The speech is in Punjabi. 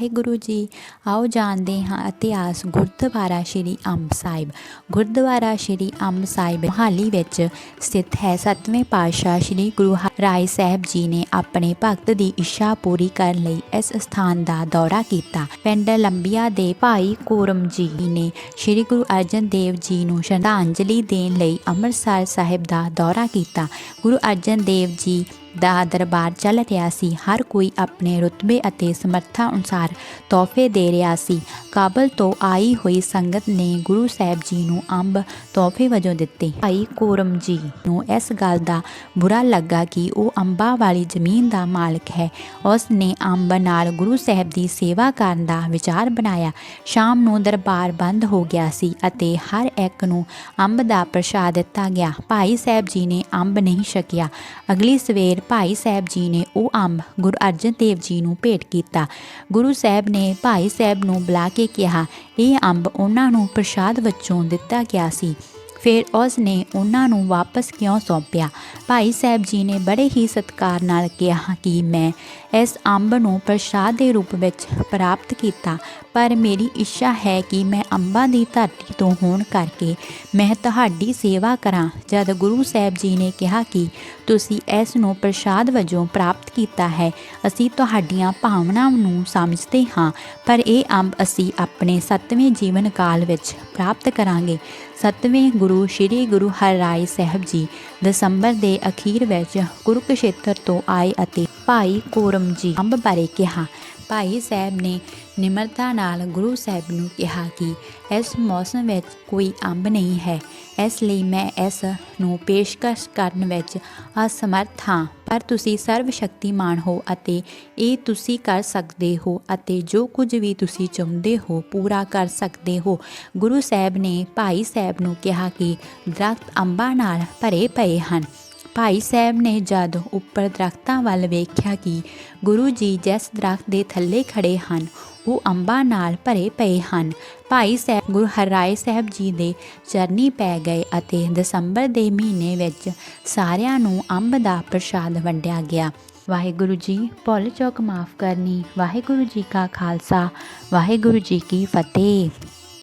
ਵਾਹਿਗੁਰੂ ਜੀ। ਆਓ ਜਾਣਦੇ ਹਾਂ ਇਤਿਹਾਸ ਗੁਰਦੁਆਰਾ ਸ਼੍ਰੀ ਅੰਬ ਸਾਹਿਬ। ਗੁਰਦੁਆਰਾ ਸ਼੍ਰੀ ਅੰਬ ਸਾਹਿਬ ਮੋਹਾਲੀ ਵਿੱਚ ਸਥਿਤ ਹੈ। ਸਤਵੇਂ ਪਾਤਸ਼ਾਹ ਸ਼੍ਰੀ ਗੁਰੂ ਰਾਏ ਸਾਹਿਬ ਜੀ ਨੇ ਆਪਣੇ ਭਗਤ ਦੀ ਇੱਛਾ ਪੂਰੀ ਕਰਨ ਲਈ ਇਸ ਸਥਾਨ ਦਾ ਦੌਰਾ ਕੀਤਾ। ਪਿੰਡ ਲੰਬੀਆ ਦੇ ਭਾਈ ਕੋਰਮ ਜੀ ਨੇ ਸ਼੍ਰੀ ਗੁਰੂ ਅਰਜਨ ਦੇਵ ਜੀ ਨੂੰ ਸ਼ਰਧਾਂਜਲੀ ਦੇਣ ਲਈ ਅੰਮ੍ਰਿਤਸਰ ਸਾਹਿਬ ਦਾ ਦੌਰਾ ਕੀਤਾ। ਗੁਰੂ ਅਰਜਨ ਦੇਵ ਜੀ ਦਾ ਦਰਬਾਰ ਚੱਲ ਰਿਹਾ ਸੀ। ਹਰ ਕੋਈ ਆਪਣੇ ਰੁਤਬੇ ਅਤੇ ਸਮਰੱਥਾ ਅਨੁਸਾਰ ਤੋਹਫੇ ਦੇ ਰਿਹਾ ਸੀ। ਕਾਬਲ ਤੋਂ ਆਈ ਹੋਈ ਸੰਗਤ ਨੇ ਗੁਰੂ ਸਾਹਿਬ ਜੀ ਨੂੰ ਅੰਬ ਤੋਹਫੇ ਵਜੋਂ ਦਿੱਤੇ। ਭਾਈ ਕੋਰਮ ਜੀ ਨੂੰ ਇਸ ਗੱਲ ਦਾ ਬੁਰਾ ਲੱਗਾ ਕਿ ਉਹ ਅੰਬਾਂ ਵਾਲੀ ਜ਼ਮੀਨ ਦਾ ਮਾਲਕ ਹੈ। ਉਸ ਨੇ ਅੰਬ ਨਾਲ ਗੁਰੂ ਸਾਹਿਬ ਦੀ ਸੇਵਾ ਕਰਨ ਦਾ ਵਿਚਾਰ ਬਣਾਇਆ। ਸ਼ਾਮ ਨੂੰ ਦਰਬਾਰ ਬੰਦ ਹੋ ਗਿਆ ਸੀ ਅਤੇ ਹਰ ਇੱਕ ਨੂੰ ਅੰਬ ਦਾ ਪ੍ਰਸ਼ਾਦ ਦਿੱਤਾ ਗਿਆ। ਭਾਈ ਸਾਹਿਬ ਜੀ ਨੇ ਅੰਬ ਨਹੀਂ ਛਕਿਆ। ਅਗਲੀ ਸਵੇਰ ਭਾਈ ਸਾਹਿਬ ਜੀ ਨੇ ਉਹ ਅੰਬ ਗੁਰੂ ਅਰਜਨ ਦੇਵ ਜੀ ਨੂੰ ਭੇਟ ਕੀਤਾ। ਗੁਰੂ ਸਾਹਿਬ ਨੇ ਭਾਈ ਸਾਹਿਬ ਨੂੰ ਬੁਲਾ ਕੇ ਕਿਹਾ, ਇਹ ਅੰਬ ਉਹਨਾਂ ਨੂੰ ਪ੍ਰਸ਼ਾਦ ਵਜੋਂ ਦਿੱਤਾ ਗਿਆ ਸੀ। ਫਿਰ ਉਸ ਨੇ ਉਹਨਾਂ ਨੂੰ ਵਾਪਸ ਕਿਉਂ ਸੌਂਪਿਆ? ਭਾਈ ਸਾਹਿਬ ਜੀ ਨੇ ਬੜੇ ਹੀ ਸਤਿਕਾਰ ਨਾਲ ਕਿਹਾ ਕਿ ਮੈਂ ਇਸ ਅੰਬ ਨੂੰ ਪ੍ਰਸ਼ਾਦ ਦੇ ਰੂਪ ਵਿੱਚ ਪ੍ਰਾਪਤ ਕੀਤਾ, ਪਰ ਮੇਰੀ ਇੱਛਾ ਹੈ ਕਿ ਮੈਂ ਅੰਬਾਂ ਦੀ ਧਰਤੀ ਤੋਂ ਹੋਣ ਕਰਕੇ ਮੈਂ ਤੁਹਾਡੀ ਸੇਵਾ ਕਰਾਂ। ਜਦ ਗੁਰੂ ਸਾਹਿਬ ਜੀ ਨੇ ਕਿਹਾ ਕਿ ਤੁਸੀਂ ਇਸ ਨੂੰ ਪ੍ਰਸ਼ਾਦ ਵਜੋਂ ਪ੍ਰਾਪਤ ਕੀਤਾ ਹੈ, ਅਸੀਂ ਤੁਹਾਡੀਆਂ ਭਾਵਨਾਵਾਂ ਨੂੰ ਸਮਝਦੇ ਹਾਂ, ਪਰ ਇਹ ਅੰਬ ਅਸੀਂ ਆਪਣੇ ਸੱਤਵੇਂ ਜੀਵਨ ਕਾਲ ਵਿੱਚ ਪ੍ਰਾਪਤ ਕਰਾਂਗੇ। ਸੱਤਵੇਂ ਗੁਰੂ, ਸ੍ਰੀ ਗੁਰੂ ਹਰਿਰਾਏ ਸਾਹਿਬ ਜੀ ਦਸੰਬਰ ਦੇ ਅਖੀਰ ਵਿੱਚ ਕੁਰੂਕਸ਼ੇਤਰ ਤੋਂ ਆਏ ਅਤੇ ਭਾਈ ਕੋਰਮ ਜੀ ਅੰਬ ਬਾਰੇ ਕਿਹਾ। ਭਾਈ ਸਾਹਿਬ ਨੇ ਨਿਮਰਤਾ ਨਾਲ ਗੁਰੂ ਸਾਹਿਬ ਨੂੰ ਕਿਹਾ ਕਿ ਇਸ ਮੌਸਮ ਵਿੱਚ ਕੋਈ ਅੰਬ ਨਹੀਂ ਹੈ, ਇਸ ਲਈ ਮੈਂ ਇਸ ਨੂੰ ਪੇਸ਼ਕਸ਼ ਕਰਨ ਵਿੱਚ ਅਸਮਰਥ ਹਾਂ। ਪਰ ਤੁਸੀਂ ਸਰਵ ਸ਼ਕਤੀਮਾਨ ਹੋ ਅਤੇ ਇਹ ਤੁਸੀਂ ਕਰ ਸਕਦੇ ਹੋ ਅਤੇ ਜੋ ਕੁਝ ਵੀ ਤੁਸੀਂ ਚਾਹੁੰਦੇ ਹੋ ਪੂਰਾ ਕਰ ਸਕਦੇ ਹੋ। ਗੁਰੂ ਸਾਹਿਬ ਨੇ ਭਾਈ ਸਾਹਿਬ ਨੂੰ ਕਿਹਾ ਕਿ ਦਰਖਤ ਅੰਬਾਂ ਨਾਲ ਭਰੇ ਪਏ ਹਨ। ਭਾਈ ਸਾਹਿਬ ਨੇ ਜਦ ਉੱਪਰ ਦਰਖਤਾਂ ਵੱਲ ਵੇਖਿਆ ਕਿ ਗੁਰੂ ਜੀ ਜਿਸ ਦਰਖਤ ਦੇ ਥੱਲੇ ਖੜੇ ਹਨ ਉਹ ਅੰਬਾਂ ਨਾਲ ਭਰੇ ਪਏ ਹਨ। ਭਾਈ ਸਾਹਿਬ, ਗੁਰੂ ਹਰਿਰਾਏ ਸਾਹਿਬ ਜੀ ਦੇ ਚਰਨੀ ਪੈ ਗਏ ਅਤੇ ਦਸੰਬਰ ਦੇ ਮਹੀਨੇ ਵਿੱਚ ਸਾਰਿਆਂ ਨੂੰ ਅੰਬ ਦਾ ਪ੍ਰਸ਼ਾਦ ਵੰਡਿਆ ਗਿਆ। ਵਾਹਿਗੁਰੂ ਜੀ, ਭੁੱਲ ਚੌਕ ਮਾਫ ਕਰਨੀ। ਵਾਹਿਗੁਰੂ ਜੀ ਕਾ ਖਾਲਸਾ। ਵਾਹਿਗੁਰੂ ਜੀ ਕੀ ਫਤਿਹ।